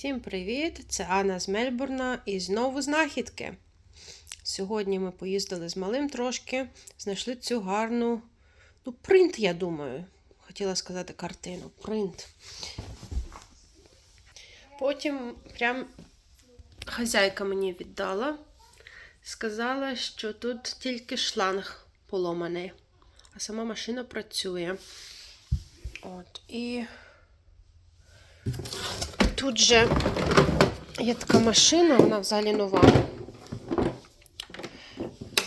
Всім привіт! Це Анна з Мельбурна і знову знахідки. Сьогодні ми поїздили з малим трошки, знайшли цю гарну, ну, принт, я думаю. Хотіла сказати картину. Принт. Потім прям хазяйка мені віддала. Сказала, що тут тільки шланг поломаний, а сама машина працює. От, і Тут же є така машина, вона взагалі нова.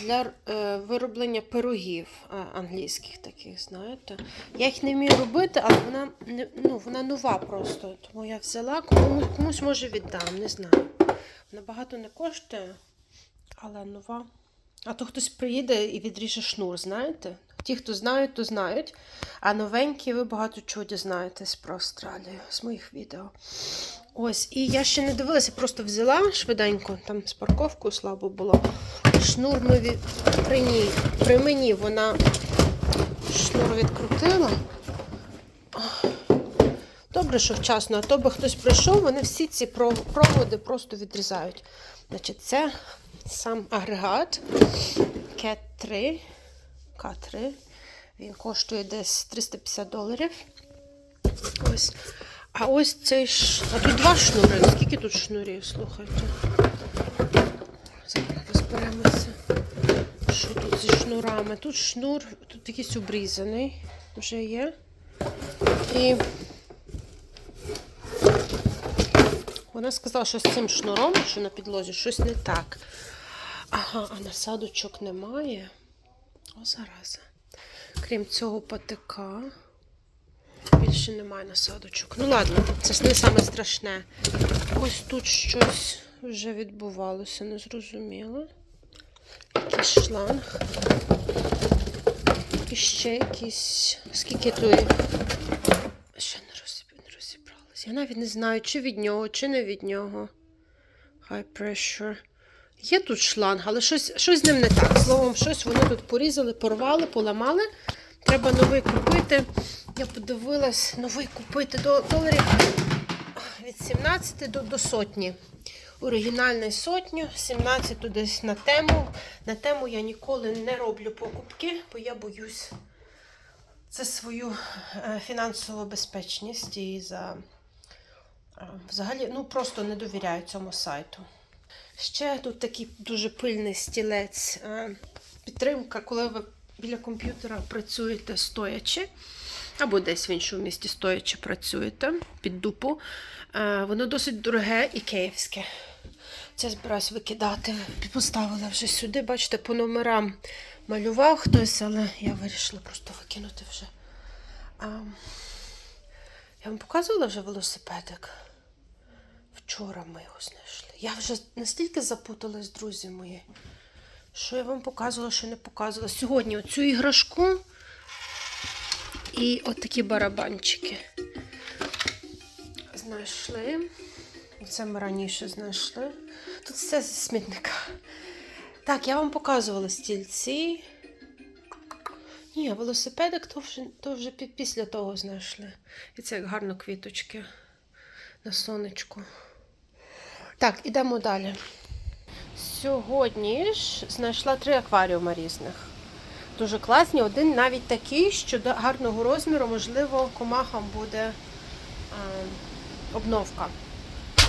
Для е, вироблення пирогів англійських таких, знаєте. Я їх не вмію робити, але вона ну, вона нова просто. Тому я взяла, комусь, комусь може віддам, не знаю. Вона багато не коштує, але нова. А то хтось приїде і відріже шнур, знаєте? Ті, хто знають, то знають. А новенькі, ви багато чого дізнаєтесь про Австралію з моїх відео. Ось, і я ще не дивилася, просто взяла швиденько, там з парковкою слабо було. Шнур від... при, ній, при мені вона шнур відкрутила. Добре, що вчасно, а то би хтось прийшов, вони всі ці проводи просто відрізають. Значить, це сам агрегат Cat3. К3. Він коштує десь 350 доларів. Ось. А ось цей ш... А тут два шнури. Скільки тут шнурів, слухайте? Зараз розберемося. Що тут зі шнурами? Тут шнур, тут якийсь обрізаний вже є. І вона сказала, що з цим шнуром, що на підлозі, щось не так. Ага, а насадочок немає. О, зараза. Крім цього патика. Більше немає насадочок. Ну, ладно, це не саме страшне. Ось тут щось вже відбувалося, незрозуміло. Якийсь шланг. І ще якісь. Скільки тут. Ще не, не розібралася. Я навіть не знаю, чи від нього, чи не від нього. High pressure. Є тут шланг, але щось щось з ним не так. Словом, щось вони тут порізали, порвали, поламали. Треба новий купити. Я подивилась, новий купити до доларів від 17 до до сотні. Оригінальний сотню, 17 десь на тему. На тему я ніколи не роблю покупки, бо я боюсь за свою е, фінансову безпечність і за е, взагалі ну, просто не довіряю цьому сайту. Ще тут такий дуже пильний стілець. е, Підтримка, коли ви біля комп'ютера працюєте стоячи, або десь в іншому місті стоячи працюєте під дупу. Е, Воно досить дороге і київське. Це збираюсь викидати. Поставила вже сюди, бачите, по номерам малював хтось, але я вирішила просто викинути вже. А, Я вам показувала вже велосипедик. Вчора ми його знайшли. Я вже настільки запуталась, друзі мої, що я вам показувала, що не показувала. Сьогодні оцю іграшку і от такі барабанчики. Знайшли. Це ми раніше знайшли. Тут все зі смітника. Так, я вам показувала стільці. Ні, велосипедик то вже, то вже після того знайшли. І це як гарно квіточки на сонечку. Так, ідемо далі. Сьогодні ж знайшла три акваріуми різних. Дуже класні. Один навіть такий, що до гарного розміру, можливо, комахам буде е, обновка.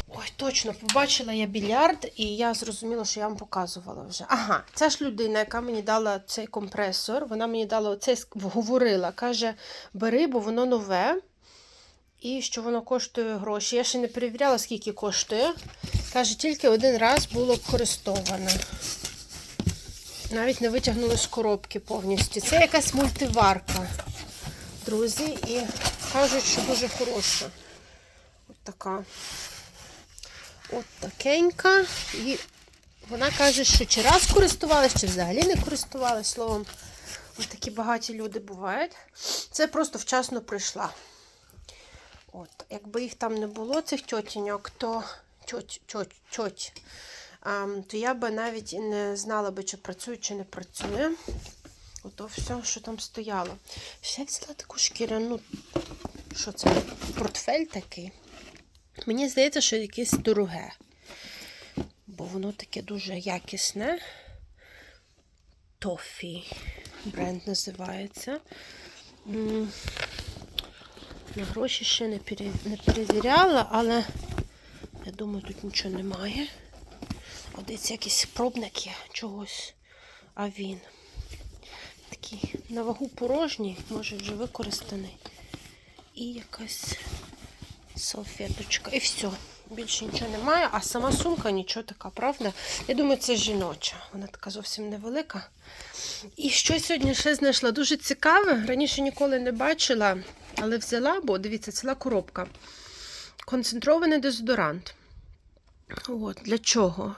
Ой, точно, побачила я більярд, і я зрозуміла, що я вам показувала вже. Ага, ця ж людина, яка мені дала цей компресор, вона мені дала оцей, говорила, каже, бери, бо воно нове. І що воно коштує гроші. Я ще не перевіряла, скільки коштує. Каже, тільки один раз було користоване. Навіть не витягнули з коробки повністю. Це якась мультиварка, друзі, і кажуть, що дуже хороша. От така. От такенька. І вона каже, що чи раз користувалась, чи взагалі не користувалась. Словом, от такі багаті люди бувають. Це просто вчасно прийшла. От, Якби їх там не було, цих тьотіньок, то тьоть, тьоть, тьоть, то я би навіть і не знала би, чи працює, чи не працює. Ото все, що там стояло. Ще взяла таку шкіряну, що це? Портфель такий. Мені здається, що якесь дороге. Бо воно таке дуже якісне. Тофі бренд називається. На гроші ще не, пере... не перевіряла, але я думаю, тут нічого немає. От дивіться, якийсь пробник є чогось. А він такий на вагу порожній, може вже використаний. І якась салфеточка. І все. Більше нічого немає, а сама сумка нічого така, правда? Я думаю, це жіноча. Вона така зовсім невелика. І що сьогодні ще знайшла? Дуже цікаве. Раніше ніколи не бачила, але взяла, бо дивіться, ціла коробка. Концентрований дезодорант. От, для чого?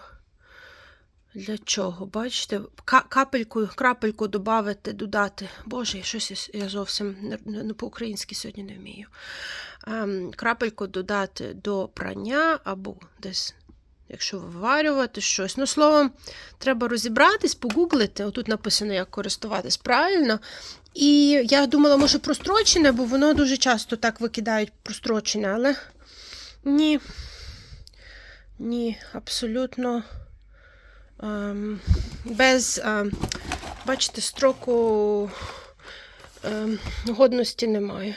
Для чого? Бачите, Ка- капельку, крапельку додати, додати. Боже, щось я- зовсім не по-українськи сьогодні не вмію. Ем, крапельку додати до прання або десь, якщо виварювати щось. Ну, словом, треба розібратись, погуглити. Отут написано, як користуватись правильно. І я думала, може, прострочене, бо воно дуже часто так викидають прострочене, але ні. Ні, абсолютно ем, без, ем, бачите, строку ем, годності немає.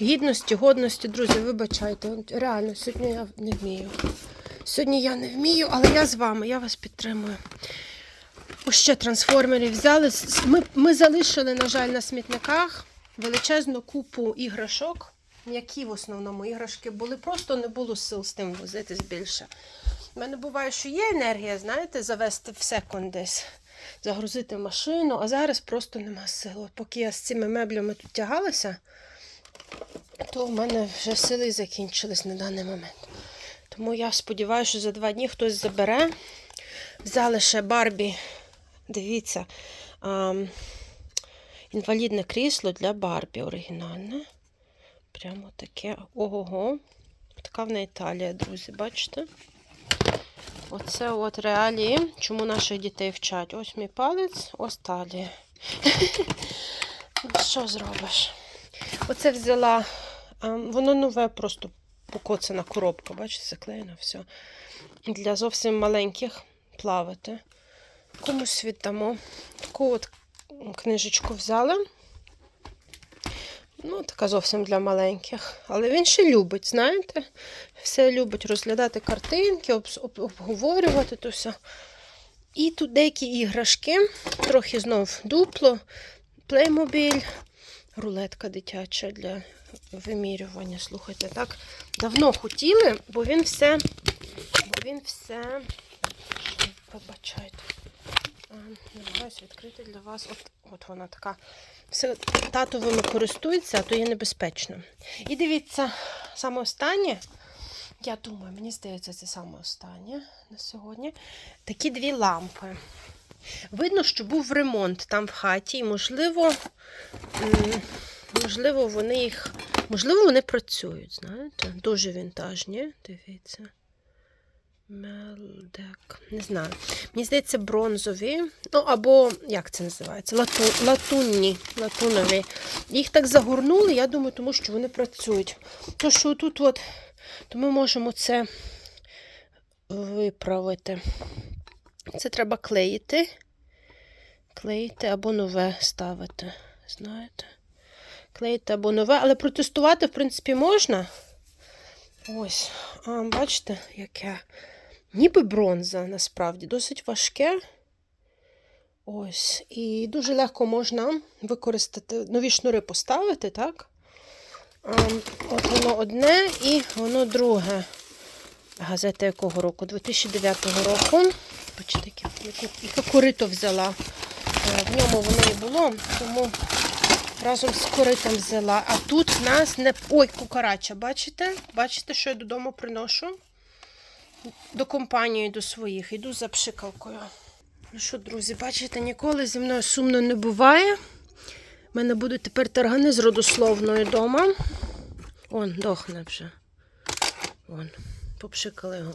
Гідності, годності, друзі, вибачайте. Реально, сьогодні я не вмію. Сьогодні я не вмію, але я з вами, я вас підтримую. Ось ще трансформерів взяли. Ми, ми залишили, на жаль, на смітниках величезну купу іграшок. М'які в основному іграшки були, просто не було сил з тим возитись більше. У мене буває, що є енергія, знаєте, завести в секунд десь, загрузити машину, а зараз просто нема сил. Поки я з цими меблями тут тягалася, то в мене вже сили закінчились на даний момент. Тому я сподіваюся, що за два дні хтось забере. Взяли ще Барбі, дивіться, ам, інвалідне крісло для Барбі оригінальне. Прямо таке. Ого-го. Така в неї талія, друзі, бачите? Оце от реалії, чому наших дітей вчать. Ось мій палець, ось талія. Що зробиш? Оце взяла, воно нове, просто покоцана коробка, бачите, заклеєно все. Для зовсім маленьких плавати. Комусь віддамо. Таку от книжечку взяла. Ну, така зовсім для маленьких. Але він ще любить, знаєте? Все любить розглядати картинки, обс- об- обговорювати то все. І тут деякі іграшки, трохи знов дупло, плеймобіль, рулетка дитяча для вимірювання. Слухайте, так давно хотіли, бо він все, бо він все, побачайте, намагаюся відкрити для вас. От, от вона така. Все татовими користується, а то є небезпечно. І дивіться, саме останнє, я думаю, мені здається, це саме останнє на сьогодні. Такі дві лампи. Видно, що був ремонт там в хаті, і можливо, можливо, вони їх. Можливо, вони працюють, знаєте? Дуже вінтажні. Дивіться. Мелдек. Не знаю. Мені здається, бронзові. Ну, або, як це називається? Лату... Латунні. Латунові. Їх так загорнули, я думаю, тому що вони працюють. То, що тут от, то ми можемо це виправити. Це треба клеїти. Клеїти або нове ставити. Знаєте? Клеїти або нове, але протестувати, в принципі, можна. Ось, а, бачите, яке. Ніби бронза, насправді, досить важке. Ось. І дуже легко можна використати нові шнури поставити, так? От воно одне і воно друге. Газета якого року? 2009 року. Бачите, яке, корито взяла. Е, В ньому воно і було, тому разом з коритом взяла. А тут в нас не. Ой, кукарача, бачите? Бачите, що я додому приношу? До компанії, до своїх. Йду за пшикалкою. Ну що, друзі, бачите, ніколи зі мною сумно не буває. У мене будуть тепер таргани з родословною вдома. Он, дохне вже. Вон, попшикали його.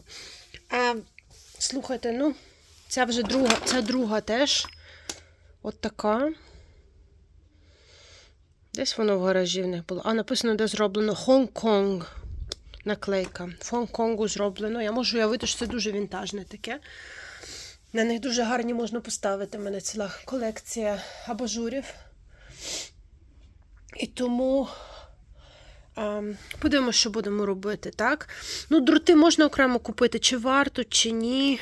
А, слухайте, ну, ця вже друга, ця друга теж. От така. Десь воно в гаражі в них було. А написано, де зроблено Хонг-Конг. Наклейка. В Хонг-Конгу зроблено. Я можу уявити, що це дуже вінтажне таке. На них дуже гарні можна поставити. У мене ціла колекція абажурів. І тому ем, подивимося, що будемо робити, так? Ну, дроти можна окремо купити, чи варто, чи ні.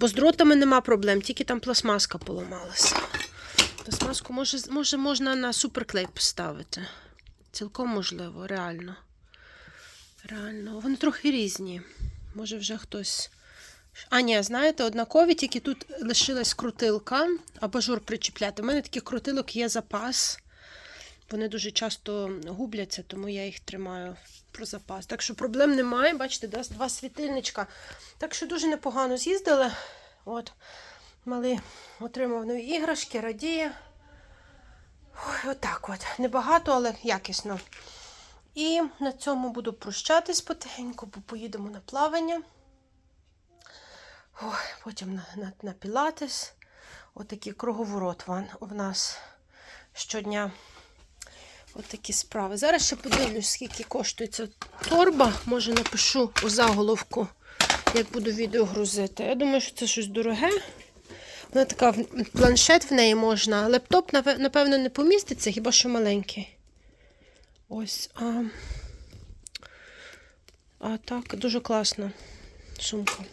Бо з дротами нема проблем, тільки там пластмаска поламалася. Пластмаску може, може можна на суперклей поставити. Цілком можливо, реально. Реально. Вони трохи різні. Може, вже хтось. А, ні, знаєте, однакові, тільки тут лишилась крутилка, абажур причіпляти. У мене таких крутилок є запас. Вони дуже часто губляться, тому я їх тримаю про запас. Так що проблем немає. Бачите, два світильничка. Так що дуже непогано з'їздили. От, малий отримав нові іграшки, радіє. Ой, отак от. Небагато, але якісно. І на цьому буду прощатись потихеньку, бо поїдемо на плавання. Ой, потім на, на, на пілатес. Отакий круговорот ван в нас щодня. Отакі справи. Зараз ще подивлюсь, скільки коштує ця торба. Може напишу у заголовку, як буду відео грузити. Я думаю, що це щось дороге. Вона така планшет в неї можна. Лептоп, напевно, не поміститься, хіба що маленький. Ось. А, а так, дуже класна сумка.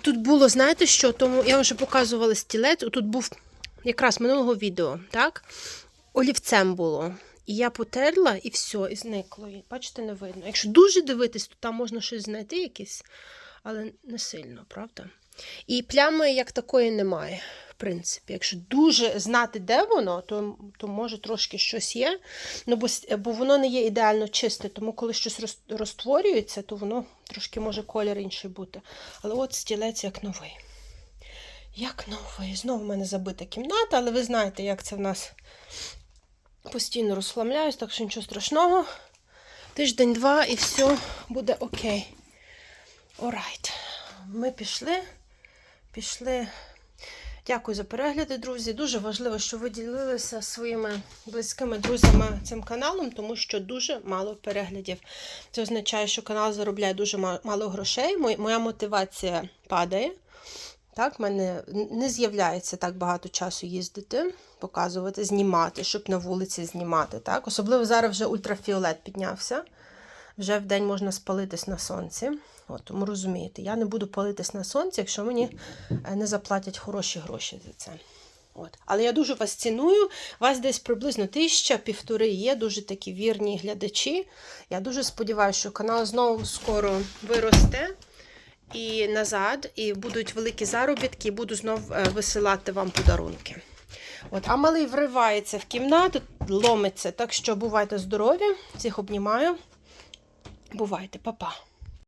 Тут було, знаєте що? Тому я вже показувала стілець. Тут був якраз минулого відео, так? Олівцем було. І я потерла, і все, і зникло. І, бачите, не видно. Якщо дуже дивитись, то там можна щось знайти якесь, але не сильно, правда? І плями як такої немає, в принципі. Якщо дуже знати, де воно, то, то може трошки щось є. Ну, бо, бо воно не є ідеально чисте, тому коли щось розтворюється, то воно трошки може колір інший бути. Але от стілець як новий. Як новий. Знову в мене забита кімната, але ви знаєте, як це в нас постійно розхламляюсь, так що нічого страшного. Тиждень-два і все буде окей. Alright. Ми пішли. Пішли. Дякую за перегляди, друзі. Дуже важливо, що ви ділилися своїми близькими друзями цим каналом, тому що дуже мало переглядів. Це означає, що канал заробляє дуже мало грошей. Моя мотивація падає. Так, в мене не з'являється так багато часу їздити, показувати, знімати, щоб на вулиці знімати. Так? Особливо зараз вже ультрафіолет піднявся. Вже в день можна спалитись на сонці. От, тому розумієте, я не буду палитись на сонці, якщо мені е, не заплатять хороші гроші за це. От. Але я дуже вас ціную. Вас десь приблизно тисяча, півтори є, дуже такі вірні глядачі. Я дуже сподіваюся, що канал знову скоро виросте і назад, і будуть великі заробітки, і буду знов е, висилати вам подарунки. От, а малий вривається в кімнату, ломиться. Так що бувайте здорові, всіх обнімаю. Бувайте, па-па.